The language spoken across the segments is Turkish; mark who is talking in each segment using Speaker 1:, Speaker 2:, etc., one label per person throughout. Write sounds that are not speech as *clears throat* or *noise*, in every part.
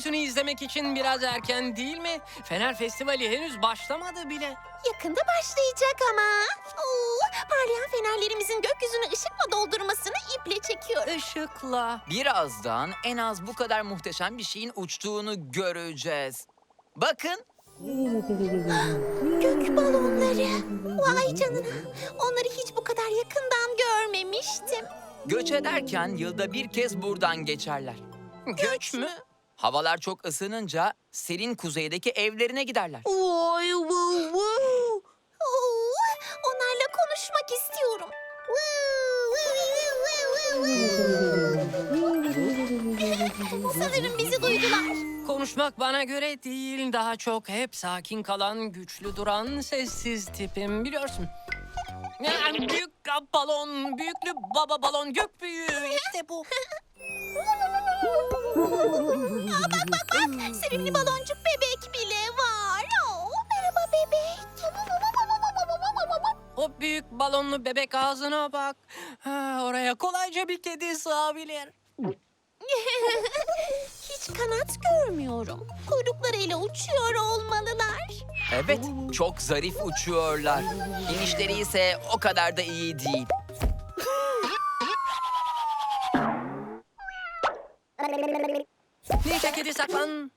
Speaker 1: Zi, gökyüzünü izlemek için biraz erken değil mi? Fener Festivali henüz başlamadı bile.
Speaker 2: Yakında başlayacak ama. Oo, parlayan fenerlerimizin gökyüzünü ışıkla doldurmasını iple çekiyor.
Speaker 1: Işıkla.
Speaker 3: Birazdan en az bu kadar muhteşem bir şeyin uçtuğunu göreceğiz. Bakın, *gasps*
Speaker 2: Gök balonları. Vay canına. Onları hiç bu kadar yakından görmemiştim.
Speaker 3: göç ederken yılda bir kez buradan geçerler.
Speaker 1: Göç mü?
Speaker 3: Havalar çok ısınınca serin kuzeydeki evlerine giderler.
Speaker 2: Vay vay vay. Oo, onlarla konuşmak istiyorum. Sanırım bizi duydular.
Speaker 1: Konuşmak bana göre değil, daha çok hep sakin kalan, güçlü duran, sessiz tipim biliyorsun. Yani büyük balon, büyüklü baba balon, gök büyüğü işte bu. *laughs*
Speaker 2: Aa, bak bak bak. Sevimli baloncuk bebek bile var. Oo, merhaba bebek.
Speaker 1: O büyük balonlu bebek ağzına bak. Ha, oraya kolayca bir kedi sığabilir. *laughs*
Speaker 2: Hiç kanat görmüyorum. Kuyruklarıyla uçuyor olmalılar.
Speaker 3: Evet, çok zarif uçuyorlar. İnişleri ise o kadar da iyi değil.
Speaker 1: Ninja kedi saklan.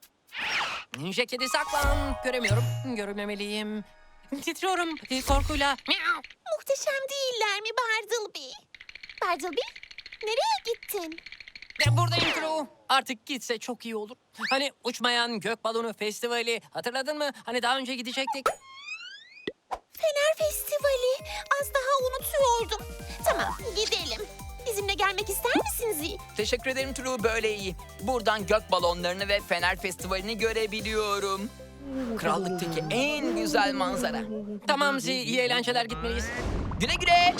Speaker 1: Ninja kedi saklan. Göremiyorum. Görmemeliyim. Titriyorum korkuyla.
Speaker 2: Muhteşem değiller mi Bartleby? Bartleby, nereye gittin?
Speaker 1: Ben buradayım Drew. Artık gitse çok iyi olur. Hani uçmayan gök balonu festivali hatırladın mı? Hani daha önce gidecektik.
Speaker 2: Fener Festivali. Az daha unutuyordum. Tamam, gidelim. Bizimle gelmek ister misiniz?
Speaker 3: Teşekkür ederim True, böyle iyi. Buradan gök balonlarını ve Fener Festivali'ni görebiliyorum. Krallıktaki en güzel manzara.
Speaker 1: Tamam Zi, iyi eğlenceler gitmeliyiz.
Speaker 3: Güle güle.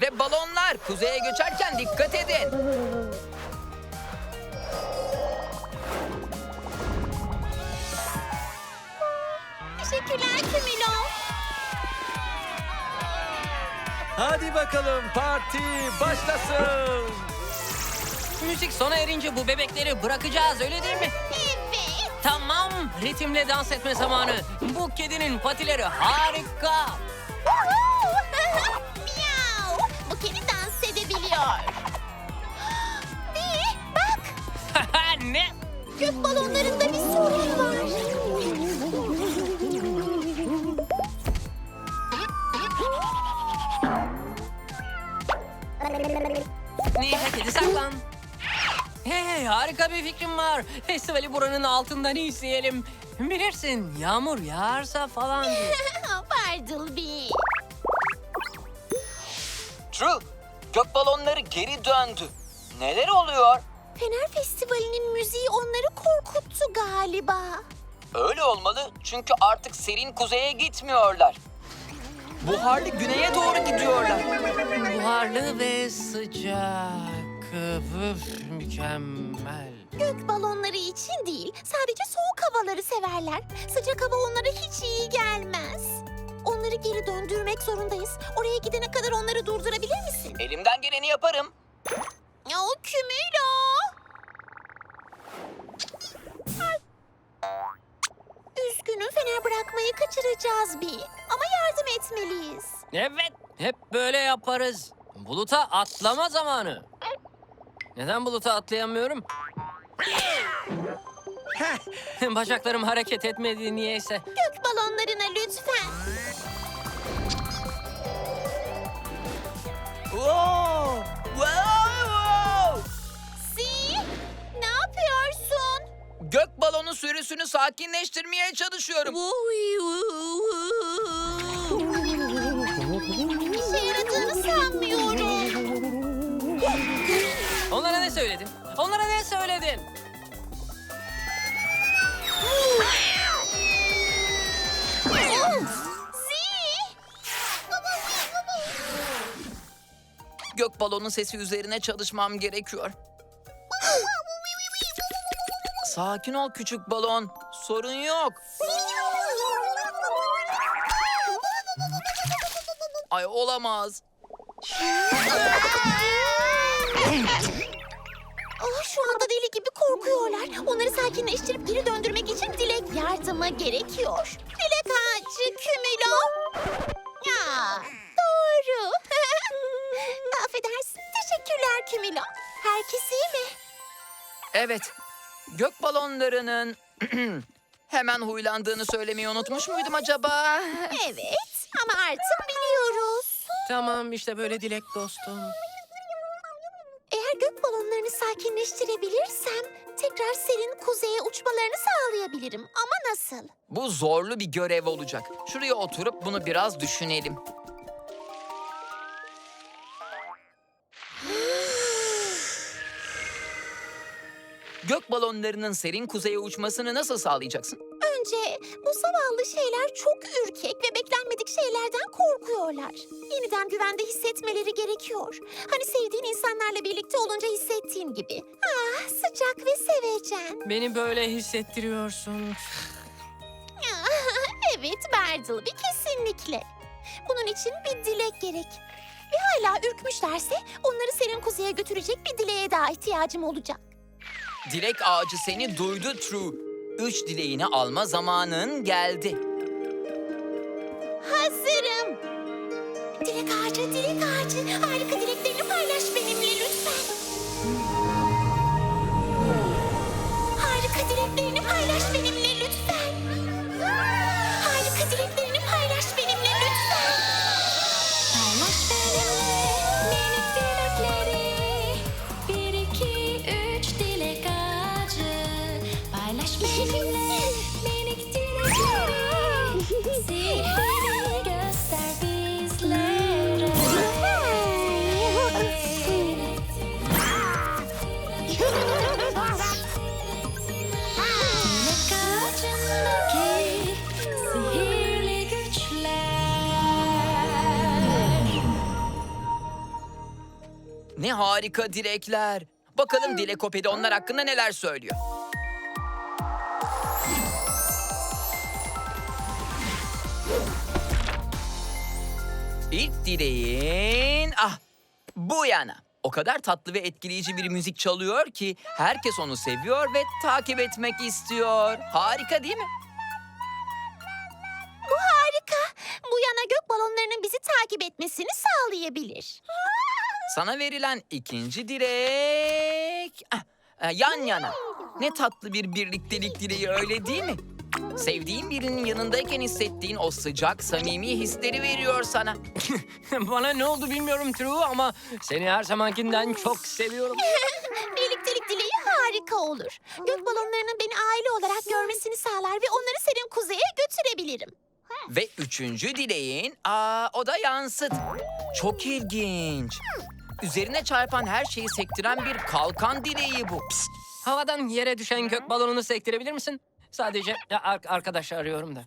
Speaker 3: Ve balonlar kuzeye göçerken dikkat edin.
Speaker 2: Teşekkürler Kümülo.
Speaker 4: Hadi bakalım parti başlasın.
Speaker 1: Müzik sona erince bu bebekleri bırakacağız öyle değil mi?
Speaker 2: Evet.
Speaker 1: Tamam, ritimle dans etme zamanı. Bu kedinin patileri harika. *laughs*
Speaker 2: Miau. Bu kedi dans edebiliyor. *gasps* Bir, bak. *laughs*
Speaker 1: ne?
Speaker 2: Gök balonlarında bir sorun var.
Speaker 1: Saklan. Hey, harika bir fikrim var. Festivali buranın altından izleyelim. Bilirsin, yağmur yağarsa falan diye. *laughs*
Speaker 2: Bartleby.
Speaker 3: True, gök balonları geri döndü. Neler oluyor?
Speaker 2: Fener Festivali'nin müziği onları korkuttu galiba.
Speaker 3: Öyle olmalı çünkü artık serin kuzeye gitmiyorlar. Buharlı güneye doğru gidiyorlar.
Speaker 1: Buharlı ve sıcak. Üf, mükemmel.
Speaker 2: Gök balonları için değil, sadece soğuk havaları severler. Sıcak hava onlara hiç iyi gelmez. Onları geri döndürmek zorundayız. Oraya gidene kadar onları durdurabilir misin?
Speaker 3: Elimden geleni yaparım.
Speaker 2: O Kümülo. Üzgünüm fener bırakmayı kaçıracağız bir. Ama yardım etmeliyiz.
Speaker 1: Evet, hep böyle yaparız. Buluta atlama zamanı. Neden buluta atlayamıyorum? *laughs* Bacaklarım hareket etmedi niyeyse.
Speaker 2: Gök balonlarına lütfen.
Speaker 3: Wow! Wow!
Speaker 2: Si, ne yapıyorsun?
Speaker 3: Gök balonu sürüsünü sakinleştirmeye çalışıyorum.
Speaker 2: İşe
Speaker 1: söyledin? Onlara ne söyledin?
Speaker 2: Si.
Speaker 3: Gök balonu sesi üzerine çalışmam gerekiyor. Sakin ol küçük balon. Sorun yok. Ay olamaz. *laughs*
Speaker 2: Şu anda deli gibi korkuyorlar. Onları sakinleştirip geri döndürmek için dilek yardımı gerekiyor. Dilek ağacı Kümülo. Ya, doğru. *laughs* Affedersin. Teşekkürler Kümülo. Herkes iyi mi?
Speaker 3: Evet. Gök balonlarının *clears throat* hemen huylandığını söylemeyi unutmuş muydum acaba?
Speaker 2: Evet ama artık biliyoruz.
Speaker 1: Tamam işte böyle dilek dostum.
Speaker 2: Sakinleştirebilirsem tekrar serin kuzeye uçmalarını sağlayabilirim. Ama nasıl?
Speaker 3: Bu zorlu bir görev olacak. Şuraya oturup bunu biraz düşünelim. Gök balonlarının serin kuzeye uçmasını nasıl sağlayacaksın?
Speaker 2: Önce bu zavallı şeyler çok ürkek ve beklenmedik şeylerden korkuyorlar. Yeniden güvende hissetmeleri gerekiyor. Hani sevdiğin insanlarla birlikte olunca hissettiğin gibi. Ah sıcak ve sevecen.
Speaker 1: Beni böyle hissettiriyorsun.
Speaker 2: evet Bartleby kesinlikle. Bunun için bir dilek gerek. Ve hala ürkmüşlerse onları serin kuzeye götürecek bir dileğe daha ihtiyacım olacak.
Speaker 3: Dilek ağacı seni duydu True. Üç dileğini alma zamanın geldi.
Speaker 2: Hazırım. Dilek ağacı, dilek ağacı. Harika dileklerini paylaş benimle harika
Speaker 3: dilekler. Bakalım Dilekopedi onlar hakkında neler söylüyor. İlk dileğin... Ah, bu yana. O kadar tatlı ve etkileyici bir müzik çalıyor ki herkes onu seviyor ve takip etmek istiyor. Harika değil mi?
Speaker 2: Bu harika. Bu yana gök balonlarının bizi takip etmesini sağlayabilir.
Speaker 3: Sana verilen ikinci dilek... Ah, e, yan yana. Ne tatlı bir birliktelik dileği öyle değil mi? Sevdiğin birinin yanındayken hissettiğin o sıcak, samimi hisleri veriyor sana. *laughs*
Speaker 1: Bana ne oldu bilmiyorum True ama seni her zamankinden çok seviyorum. *laughs*
Speaker 2: Birliktelik dileği harika olur. Gök balonlarının beni aile olarak görmesini sağlar ve onları serin kuzeye götürebilirim.
Speaker 3: Ve üçüncü dileğin, aa o da yansıt. Çok ilginç. Üzerine çarpan her şeyi sektiren bir kalkan dileği bu. Psst.
Speaker 1: Havadan yere düşen gök balonunu sektirebilir misin? Sadece ya, ar- arkadaş arıyorum da.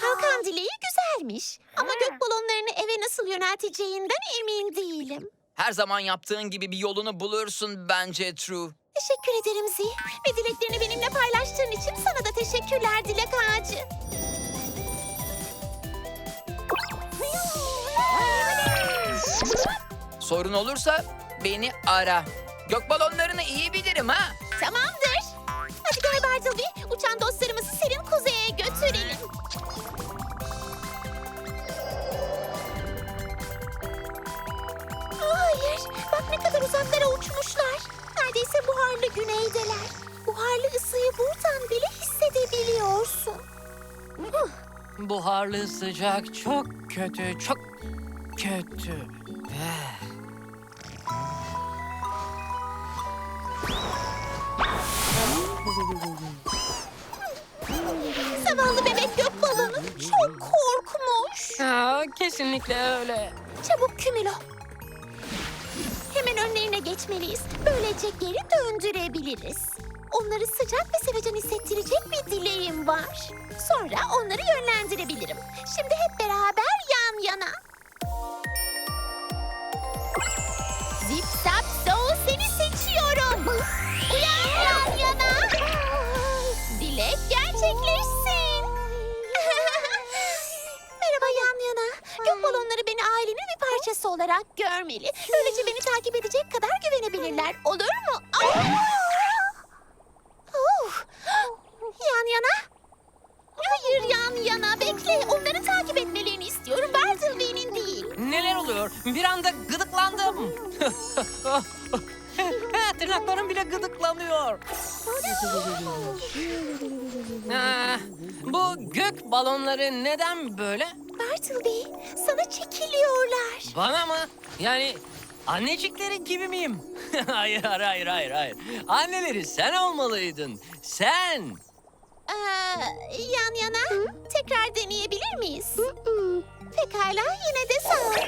Speaker 2: Kalkan dileği güzelmiş. Ama gök balonlarını eve nasıl yönelteceğinden emin değilim.
Speaker 3: Her zaman yaptığın gibi bir yolunu bulursun bence True.
Speaker 2: Teşekkür ederim Zi. Ve dileklerini benimle paylaştığın için sana da teşekkürler Dilek Ağacı.
Speaker 3: Sorun olursa beni ara. Gök balonlarını iyi bilirim ha.
Speaker 2: Tamamdır. Hadi gel Bartleby. Uçan dostlarımızı serin kuzeye götürelim. Hayır. Bak ne kadar uzaklara uçmuşlar. Neredeyse buharlı güneydeler. Buharlı ısıyı buradan bile hissedebiliyorsun.
Speaker 1: Buharlı sıcak çok kötü, çok kötü. Kesinlikle öyle.
Speaker 2: Çabuk Kümülo. Hemen önlerine geçmeliyiz. Böylece geri döndürebiliriz. Onları sıcak ve sevecen hissettirecek bir dileğim var. Sonra onları yönlendirebilirim. Şimdi hep beraber yan yana. Zip zap zoo seni seçiyorum. Uyan yan yana. Dilek gerçekleşsin. Gök balonları beni ailenin bir parçası olarak görmeli. Böylece beni takip edecek kadar güvenebilirler. Olur mu? Aa! Uf! Yan yana. Hayır yan yana. Bekle. Onları takip etmelerini istiyorum. Bartleby'nin değil.
Speaker 1: Neler oluyor? Bir anda gıdıklandım. *laughs* Tırnaklarım bile gıdıklanıyor. Ah, bu gök balonları neden böyle?
Speaker 2: Bartleby sana çekiliyorlar.
Speaker 1: Bana mı? Yani annecikleri gibi miyim? *laughs* hayır, hayır, hayır, hayır. Anneleri sen olmalıydın. Sen.
Speaker 2: Ee, yan yana. Tekrar deneyebilir miyiz? Pekala yine de sağ ol.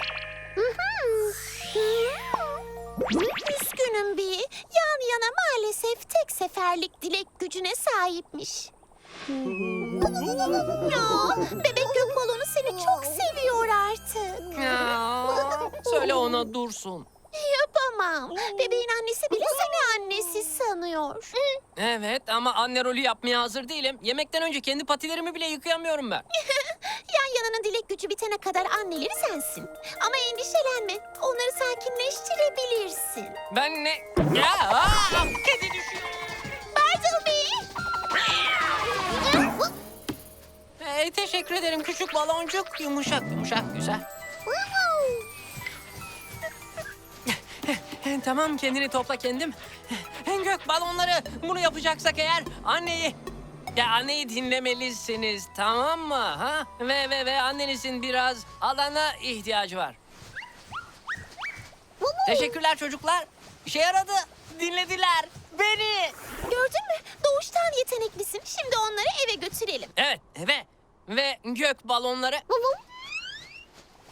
Speaker 2: Üzgünüm bir. Yan yana maalesef tek seferlik dilek gücüne sahipmiş. Ya, bebek gök balonu seni çok seviyor artık.
Speaker 1: Ya, söyle ona dursun.
Speaker 2: Yapamam. Bebeğin annesi bile seni annesi sanıyor.
Speaker 1: Evet ama anne rolü yapmaya hazır değilim. Yemekten önce kendi patilerimi bile yıkayamıyorum ben. *laughs*
Speaker 2: Yan yananın dilek gücü bitene kadar anneleri sensin. Ama endişelenme. Onları sakinleştirebilirsin.
Speaker 1: Ben ne? Ya, aa, kedi düşüyor. Hey, teşekkür ederim küçük baloncuk. Yumuşak yumuşak güzel. *laughs* tamam kendini topla kendim. Gök balonları bunu yapacaksak eğer anneyi ya anneyi dinlemelisiniz tamam mı? Ha? Ve ve ve annenizin biraz alana ihtiyacı var. Teşekkürler çocuklar. İşe yaradı. Dinlediler beni.
Speaker 2: Gördün mü? Doğuştan yeteneklisin. Şimdi onları eve götürelim.
Speaker 1: Evet ve ve gök balonları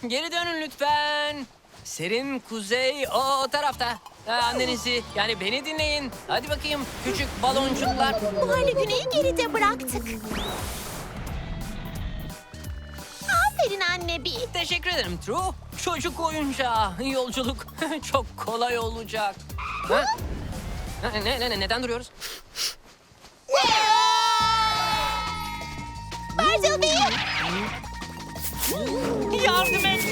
Speaker 1: Geri dönün lütfen. Serin kuzey o tarafta. Ha, annenizi yani beni dinleyin. Hadi bakayım küçük baloncuklar.
Speaker 2: Buharlı güneyi geride bıraktık. Aferin anne bir.
Speaker 1: Teşekkür ederim True. Çocuk oyuncağı. Yolculuk *laughs* çok kolay olacak. Ha? Ne, ne, ne, neden duruyoruz?
Speaker 2: Bartleby!
Speaker 1: Yardım et.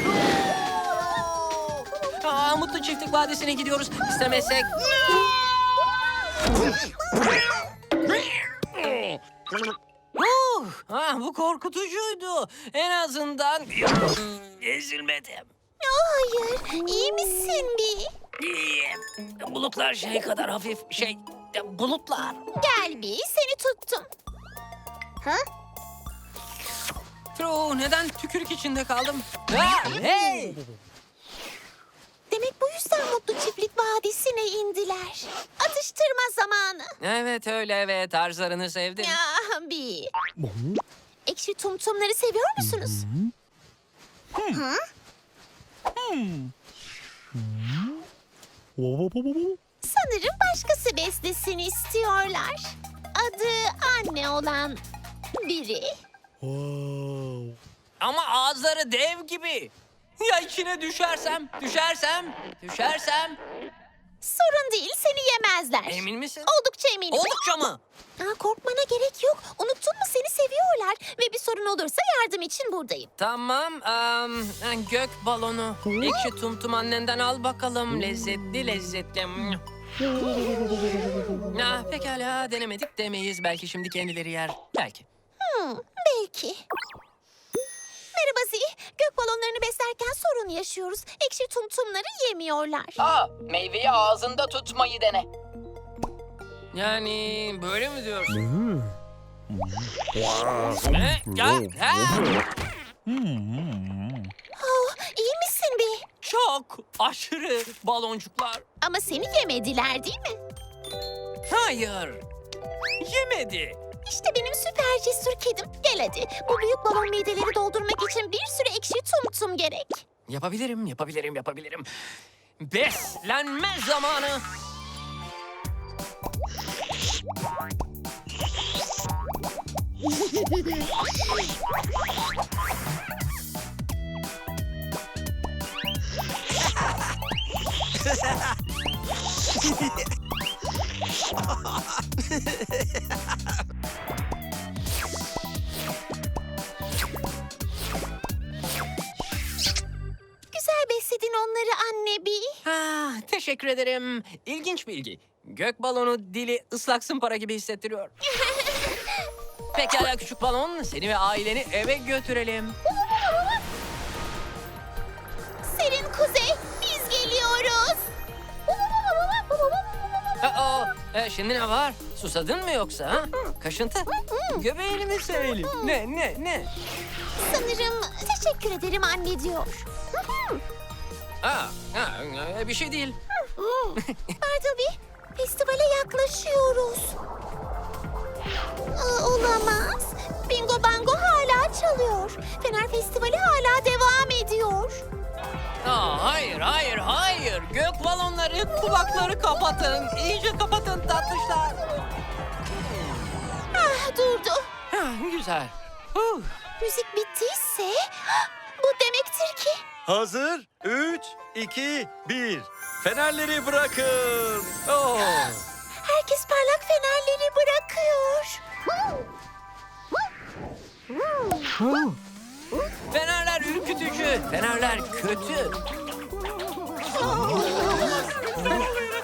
Speaker 1: Aa, Mutlu Çiftlik Vadisi'ne gidiyoruz. İstemesek. Uh, ah, bu korkutucuydu. En azından ezilmedim.
Speaker 2: Hayır, iyi misin bir?
Speaker 1: İyiyim. Bulutlar şey kadar hafif şey bulutlar.
Speaker 2: Gel bir, seni tuttum. Ha?
Speaker 1: True neden tükürük içinde kaldım? Ha, hey!
Speaker 2: Demek bu yüzden Mutlu Çiftlik Vadisi'ne indiler. Atıştırma zamanı.
Speaker 1: Evet öyle evet tarzlarını sevdim.
Speaker 2: Ya bir. Ekşi tumtumları seviyor musunuz? Hı? Sanırım başkası beslesin istiyorlar. Adı anne olan biri.
Speaker 1: Ama ağızları dev gibi. Ya içine düşersem, düşersem, düşersem.
Speaker 2: Sorun değil, seni yemezler.
Speaker 1: Emin misin?
Speaker 2: Oldukça eminim.
Speaker 1: Oldukça mı?
Speaker 2: Aa, korkmana gerek yok. Unuttun mu seni seviyorlar. Ve bir sorun olursa yardım için buradayım.
Speaker 1: Tamam. am, gök balonu. Ekşi tumtum annenden al bakalım. Lezzetli lezzetli. Ah, pekala denemedik demeyiz. Belki şimdi kendileri yer. Belki.
Speaker 2: Hmm, belki. Merhaba Zi. Gök balonlarını beslerken sorun yaşıyoruz. Ekşi tumtumları yemiyorlar.
Speaker 3: Aa, meyveyi ağzında tutmayı dene.
Speaker 1: Yani böyle mi diyorsun? Eh, ya, ha?
Speaker 2: Oh, iyi misin bir?
Speaker 1: Çok aşırı baloncuklar.
Speaker 2: Ama seni yemediler değil mi?
Speaker 1: Hayır. Yemedi.
Speaker 2: İşte benim süper cesur kedim. Gel hadi. Bu büyük balon mideleri doldurmak için bir sürü ekşi tumtum gerek.
Speaker 1: Yapabilirim, yapabilirim, yapabilirim. Beslenme zamanı. *laughs* Teşekkür ederim. İlginç bilgi. Gök balonu dili ıslak para gibi hissettiriyor. *laughs* Pekala küçük balon, seni ve aileni eve götürelim.
Speaker 2: Serin kuzey, biz geliyoruz.
Speaker 1: Aa, e, şimdi ne var? Susadın mı yoksa? Ha? Kaşıntı? Göbeğini mi sevelim? Ne, ne, ne?
Speaker 2: Sanırım teşekkür ederim anne diyor.
Speaker 1: Aa, ha, e, bir şey değil.
Speaker 2: Bartleby, festivale yaklaşıyoruz. Aa, olamaz. Bingo Bango hala çalıyor. Fener Festivali hala devam ediyor.
Speaker 1: Aa, hayır, hayır, hayır. Gök balonları, kulakları kapatın. İyice kapatın tatlışlar.
Speaker 2: Ah durdu.
Speaker 1: Ha, güzel. Huh.
Speaker 2: Müzik bittiyse *gasps* bu demektir ki
Speaker 4: Hazır? 3, 2, 1. Fenerleri bırakın. Oh.
Speaker 2: herkes parlak fenerleri bırakıyor.
Speaker 1: Fenerler ürkütücü, fenerler kötü.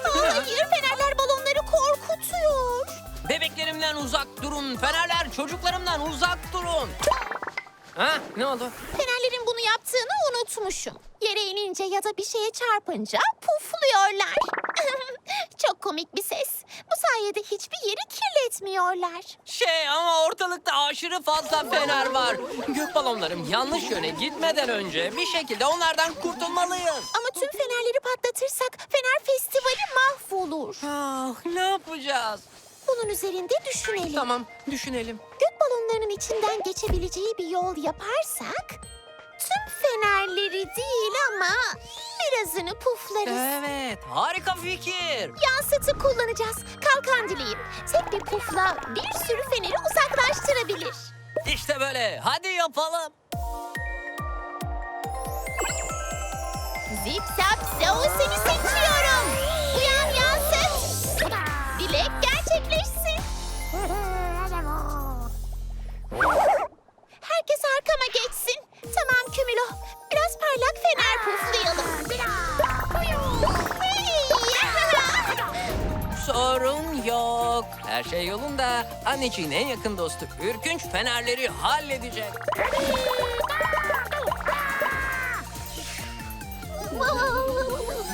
Speaker 2: Hayır fenerler balonları korkutuyor.
Speaker 1: Bebeklerimden uzak durun, fenerler çocuklarımdan uzak durun. Ha, ne oldu?
Speaker 2: Fenerlerin bunu yaptığını unutmuşum. Yere inince ya da bir şeye çarpınca pufluyorlar. *laughs* Çok komik bir ses. Bu sayede hiçbir yeri kirletmiyorlar.
Speaker 1: Şey ama ortalıkta aşırı fazla fener var. Gök balonlarım yanlış yöne gitmeden önce bir şekilde onlardan kurtulmalıyız.
Speaker 2: Ama tüm fenerleri patlatırsak Fener Festivali mahvolur.
Speaker 1: Ah, ne yapacağız?
Speaker 2: Bunun üzerinde düşünelim.
Speaker 1: Tamam, düşünelim.
Speaker 2: Gök balonlarının içinden geçebileceği bir yol yaparsak... ...tüm fenerleri değil ama birazını puflarız.
Speaker 1: Evet, harika fikir.
Speaker 2: Yansıtı kullanacağız. Kalkan dileğim. Tek bir pufla bir sürü feneri uzaklaştırabilir.
Speaker 1: İşte böyle, hadi yapalım.
Speaker 2: Zip zap seni seçiyorum. Herkes arkama geçsin. Tamam Kümülo. Biraz parlak fener puflayalım.
Speaker 1: Sorun yok. Her şey yolunda. Anneciğin en yakın dostu Ürkünç fenerleri halledecek.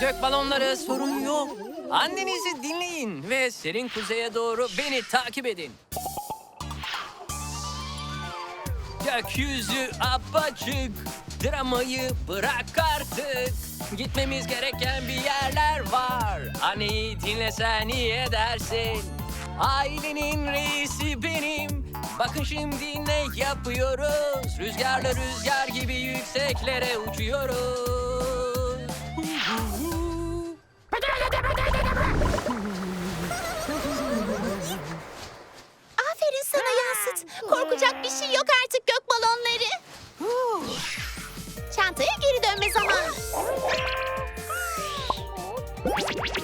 Speaker 1: Gök balonları sorun yok. Annenizi dinleyin ve serin kuzeye doğru beni takip edin. Gökyüzü apaçık, dramayı bırak artık. Gitmemiz gereken bir yerler var. Anneyi dinlesen iyi edersin. Ailenin reisi benim. Bakın şimdi ne yapıyoruz. Rüzgarla rüzgar gibi yükseklere uçuyoruz.
Speaker 2: Yansıt. Korkacak bir şey yok artık gök balonları. Çantaya geri dönme zamanı.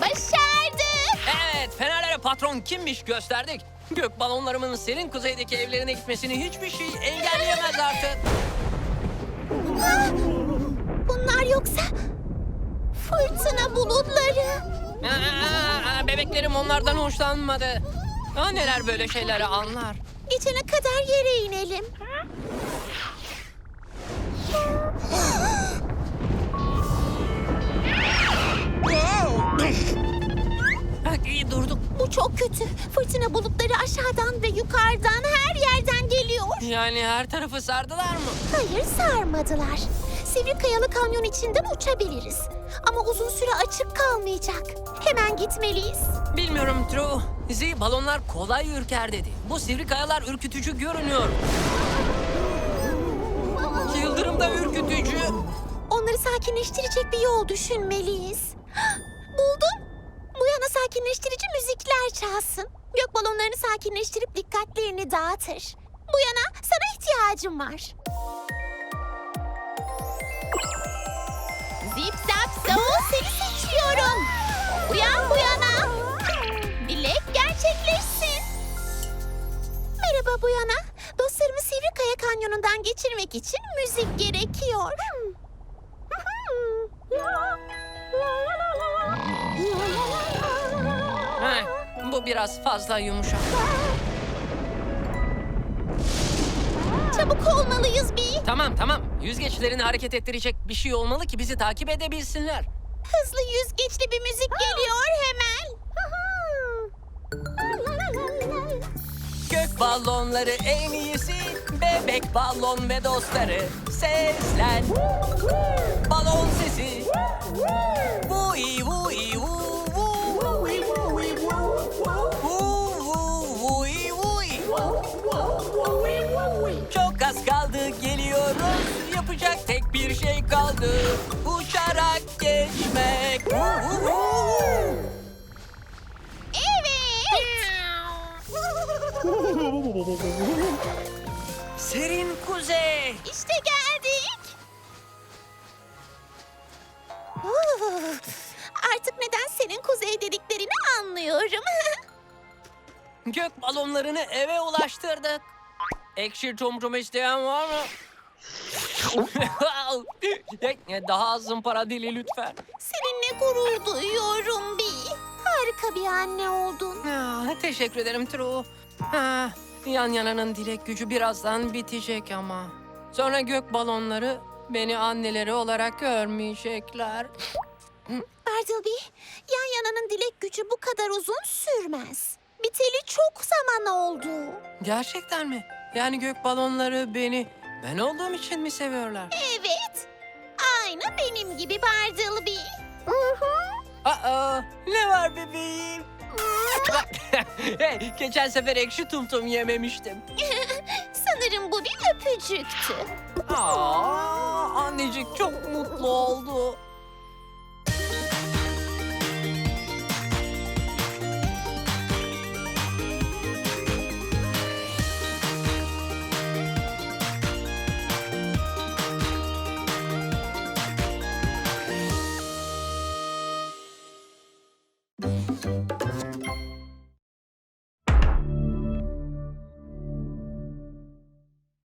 Speaker 2: Başardık.
Speaker 1: Evet, Fenerlere patron kimmiş gösterdik. Gök balonlarımın senin kuzeydeki evlerine gitmesini hiçbir şey engelleyemez artık.
Speaker 2: Ah! Bunlar yoksa fırtına bulutları.
Speaker 1: Aa, bebeklerim onlardan hoşlanmadı. Anneler böyle şeyleri anlar.
Speaker 2: Geçene kadar yere inelim.
Speaker 1: Bak iyi durduk.
Speaker 2: Bu çok kötü. Fırtına bulutları aşağıdan ve yukarıdan her yerden geliyor.
Speaker 1: Yani her tarafı sardılar mı?
Speaker 2: Hayır sarmadılar. Sivri kayalı kanyon içinden uçabiliriz. Ama uzun süre açık kalmayacak. Hemen gitmeliyiz.
Speaker 1: Bilmiyorum True. Z balonlar kolay ürker dedi. Bu sivri kayalar ürkütücü görünüyor. Yıldırım da ürkütücü.
Speaker 2: Onları sakinleştirecek bir yol düşünmeliyiz. *gasps* Buldum. Bu yana sakinleştirici müzikler çalsın. Gök balonlarını sakinleştirip dikkatlerini dağıtır. Bu yana sana ihtiyacım var. Merhaba bu yana. Dostlarımı Sivrikaya Kanyonu'ndan geçirmek için müzik gerekiyor.
Speaker 1: Heh, bu biraz fazla yumuşak.
Speaker 2: Çabuk olmalıyız bir.
Speaker 1: Tamam tamam. Yüzgeçlerini hareket ettirecek bir şey olmalı ki bizi takip edebilsinler.
Speaker 2: Hızlı yüzgeçli bir müzik geliyor hemen.
Speaker 1: Balonları en iyisi. Bebek balon ve dostları. Seslen. Balon sesi. Vui vui vu vu. Vu vu vui vui. Çok az kaldı geliyoruz. Yapacak tek bir şey kaldı. Uçarak geçmek. Vu vu vu. Serin kuzey.
Speaker 2: İşte geldik. Uf, Artık neden senin kuzey dediklerini anlıyorum. *laughs*
Speaker 1: Gök balonlarını eve ulaştırdık. Ekşi tumtum isteyen var mı? Daha az zımpara dili lütfen.
Speaker 2: Seninle gurur duyuyorum bir. Harika bir anne oldun.
Speaker 1: Ah, teşekkür ederim True. Ah, yan yananın dilek gücü birazdan bitecek ama. Sonra gök balonları beni anneleri olarak görmeyecekler.
Speaker 2: Bartleby, yan yananın dilek gücü bu kadar uzun sürmez. Biteli çok zaman oldu.
Speaker 1: Gerçekten mi? Yani gök balonları beni ben olduğum için mi seviyorlar?
Speaker 2: Evet, aynı benim gibi Bartleby.
Speaker 1: Aa, ne var bebeğim? *laughs* hey, geçen sefer ekşi tumtum yememiştim. *laughs*
Speaker 2: Sanırım bu bir öpücüktü.
Speaker 1: Aa, annecik çok mutlu oldu.